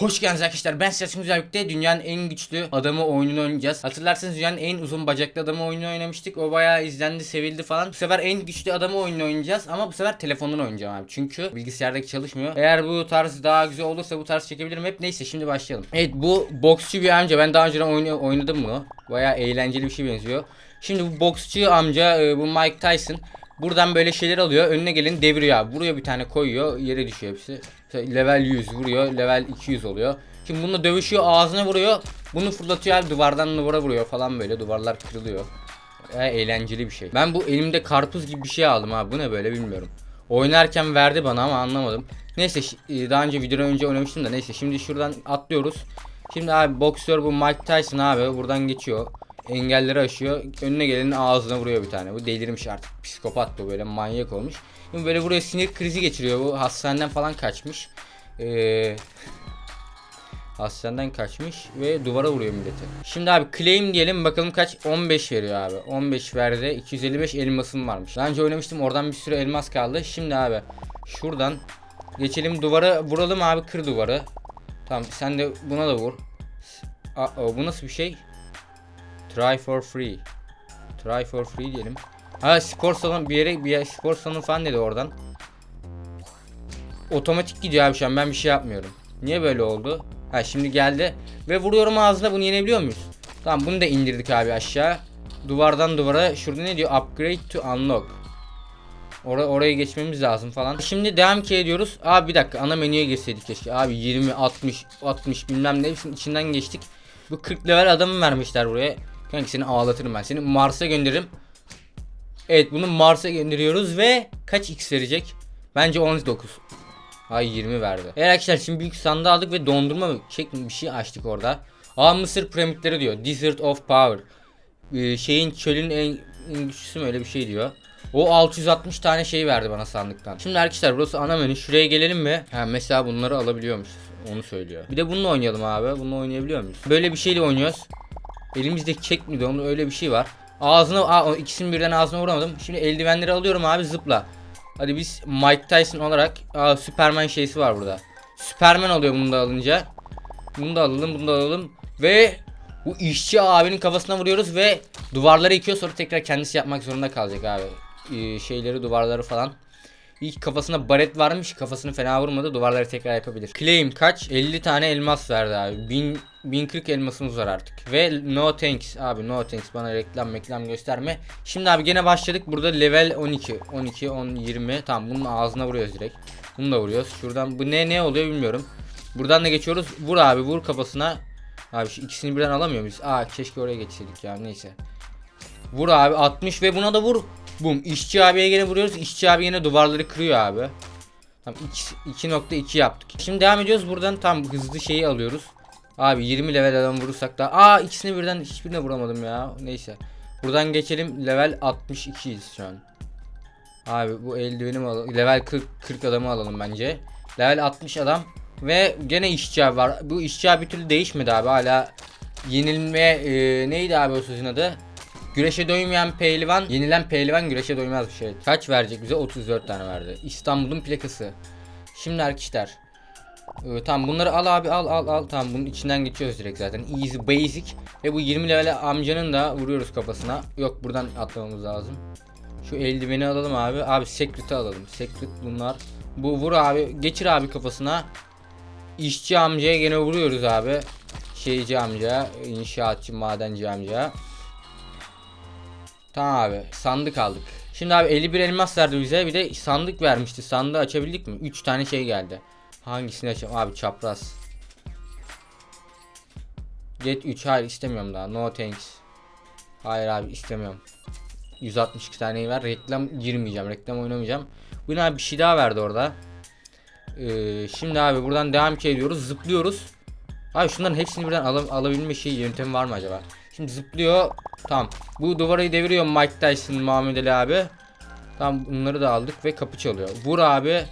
Hoş geldiniz arkadaşlar. Ben Seçim Güzellik'te dünyanın en güçlü adamı oyununu oynayacağız. Hatırlarsanız dünyanın en uzun bacaklı adamı oyununu oynamıştık. O bayağı izlendi, sevildi falan. Bu sefer en güçlü adamı oyununu oynayacağız ama bu sefer telefondan oynayacağım abi. Çünkü bilgisayardaki çalışmıyor. Eğer bu tarz daha güzel olursa bu tarz çekebilirim hep. Neyse şimdi başlayalım. Evet bu boksçu bir amca. Ben daha önce oyna- oynadım bunu. Bayağı eğlenceli bir şey benziyor. Şimdi bu boksçu amca e, bu Mike Tyson. Buradan böyle şeyler alıyor. Önüne gelin deviriyor abi. Vuruyor bir tane koyuyor. Yere düşüyor hepsi. Mesela level 100 vuruyor. Level 200 oluyor. Şimdi bununla dövüşüyor. Ağzına vuruyor. Bunu fırlatıyor abi. Duvardan duvara vuruyor falan böyle. Duvarlar kırılıyor. E, eğlenceli bir şey. Ben bu elimde karpuz gibi bir şey aldım abi. Bu ne böyle bilmiyorum. Oynarken verdi bana ama anlamadım. Neyse e, daha önce videodan önce oynamıştım da neyse şimdi şuradan atlıyoruz. Şimdi abi boksör bu Mike Tyson abi buradan geçiyor. Engelleri aşıyor. Önüne gelenin ağzına vuruyor bir tane. Bu delirmiş artık. Psikopat bu böyle manyak olmuş. Şimdi böyle buraya sinir krizi geçiriyor. Bu hastaneden falan kaçmış. Ee, hastaneden kaçmış ve duvara vuruyor milleti. Şimdi abi claim diyelim bakalım kaç 15 veriyor abi. 15 verdi. 255 elmasım varmış. Daha önce oynamıştım. Oradan bir sürü elmas kaldı. Şimdi abi şuradan geçelim duvara vuralım abi kır duvarı. Tamam sen de buna da vur. Aa, bu nasıl bir şey? Try for free. Try for free diyelim. Ha spor salonu bir yere bir yere, spor salonu falan dedi oradan. Otomatik gidiyor abi şu an ben bir şey yapmıyorum. Niye böyle oldu? Ha şimdi geldi ve vuruyorum ağzına bunu yenebiliyor muyuz? Tamam bunu da indirdik abi aşağı. Duvardan duvara şurada ne diyor? Upgrade to unlock. Ora oraya geçmemiz lazım falan. Şimdi devam ki ediyoruz. Abi bir dakika ana menüye girseydik keşke. Abi 20, 60, 60 bilmem ne hepsinin içinden geçtik. Bu 40 level adamı vermişler buraya. Kanka seni ağlatırım ben. Seni Mars'a gönderirim. Evet bunu Mars'a gönderiyoruz ve kaç x verecek? Bence 19. Ay 20 verdi. Evet arkadaşlar şimdi büyük sandığı aldık ve dondurma şeklinde bir şey açtık orada. Aa Mısır piramitleri diyor. Desert of Power. Ee, şeyin çölün en, en güçlüsü mü öyle bir şey diyor. O 660 tane şey verdi bana sandıktan. Şimdi arkadaşlar burası ana menü. Şuraya gelelim mi? Ha mesela bunları alabiliyormuşuz. Onu söylüyor. Bir de bununla oynayalım abi. Bununla oynayabiliyor muyuz? Böyle bir şeyle oynuyoruz. Elimizde çek miydi onun öyle bir şey var. Ağzına aa, ikisini birden ağzına vuramadım. Şimdi eldivenleri alıyorum abi zıpla. Hadi biz Mike Tyson olarak aa, Superman şeysi var burada. Superman oluyor bunu da alınca. Bunu da alalım bunu da alalım. Ve bu işçi abinin kafasına vuruyoruz ve duvarları yıkıyor sonra tekrar kendisi yapmak zorunda kalacak abi. Ee, şeyleri duvarları falan. İlk kafasına baret varmış kafasını fena vurmadı duvarları tekrar yapabilir. Claim kaç? 50 tane elmas verdi abi. 1000, 1040 elmasımız var artık. Ve no thanks abi no thanks bana reklam reklam gösterme. Şimdi abi gene başladık burada level 12. 12, 10, 20 tamam bunun ağzına vuruyoruz direkt. Bunu da vuruyoruz. Şuradan bu ne ne oluyor bilmiyorum. Buradan da geçiyoruz. Vur abi vur kafasına. Abi şu ikisini birden alamıyor muyuz? Aa keşke oraya geçseydik ya neyse. Vur abi 60 ve buna da vur. Bum işçi abiye gene vuruyoruz. İşçi abi yine duvarları kırıyor abi. Tamam 2.2 yaptık. Şimdi devam ediyoruz buradan tam hızlı şeyi alıyoruz. Abi 20 level adam vurursak da aa ikisini birden hiçbirine vuramadım ya. Neyse. Buradan geçelim level 62'yiz şu an. Abi bu eldiveni mi alalım? Level 40, 40 adamı alalım bence. Level 60 adam ve gene işçi var. Bu işçi abi bir türlü değişmedi abi. Hala yenilme e, neydi abi o sözün adı? Güreşe doymayan pehlivan, yenilen pehlivan güreşe doymaz bir şey. Kaç verecek bize? 34 tane verdi. İstanbul'un plakası. Şimdi arkadaşlar. Ee, tamam bunları al abi al al al. Tamam bunun içinden geçiyoruz direkt zaten. Easy basic. Ve bu 20 level amcanın da vuruyoruz kafasına. Yok buradan atlamamız lazım. Şu eldiveni alalım abi. Abi secret'ı alalım. Secret bunlar. Bu vur abi. Geçir abi kafasına. İşçi amcaya gene vuruyoruz abi. Şeyci amca, inşaatçı, madenci amca. Tamam abi sandık aldık. Şimdi abi 51 elmas verdi bize bir de sandık vermişti. Sandığı açabildik mi? 3 tane şey geldi. Hangisini açalım? Abi çapraz. Get 3 hayır istemiyorum daha. No thanks. Hayır abi istemiyorum. 162 taneyi ver. Reklam girmeyeceğim. Reklam oynamayacağım. Bu ne abi bir şey daha verdi orada. Ee, şimdi abi buradan devam ediyoruz. Zıplıyoruz. Abi şunların hepsini birden al alabilme şey yöntemi var mı acaba? Şimdi zıplıyor. Tamam. Bu duvarı deviriyor Mike Tyson Muhammed Ali abi. Tamam bunları da aldık ve kapı çalıyor. Vur abi.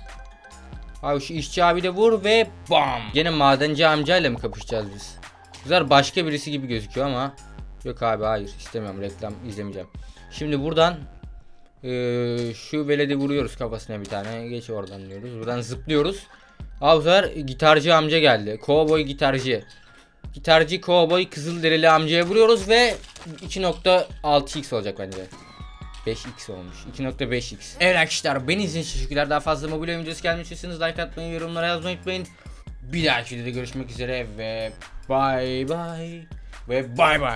Abi şu işçi abi de vur ve bam. Gene madenci amcayla mı kapışacağız biz? Güzel başka birisi gibi gözüküyor ama. Yok abi hayır istemiyorum reklam izlemeyeceğim. Şimdi buradan eee, şu veledi vuruyoruz kafasına bir tane. Geç oradan diyoruz. Buradan zıplıyoruz. Aa bu sefer gitarcı amca geldi. Cowboy gitarcı. Gitarcı cowboy kızılderili amcaya vuruyoruz ve 2.6x olacak bence. 5x olmuş. 2.5x. Evet arkadaşlar beni izlediğiniz için teşekkürler. Daha fazla mobil oyun videosu gelmek istiyorsanız like atmayı, yorumlara yazmayı unutmayın. Bir dahaki videoda görüşmek üzere ve bye bye ve bye bye.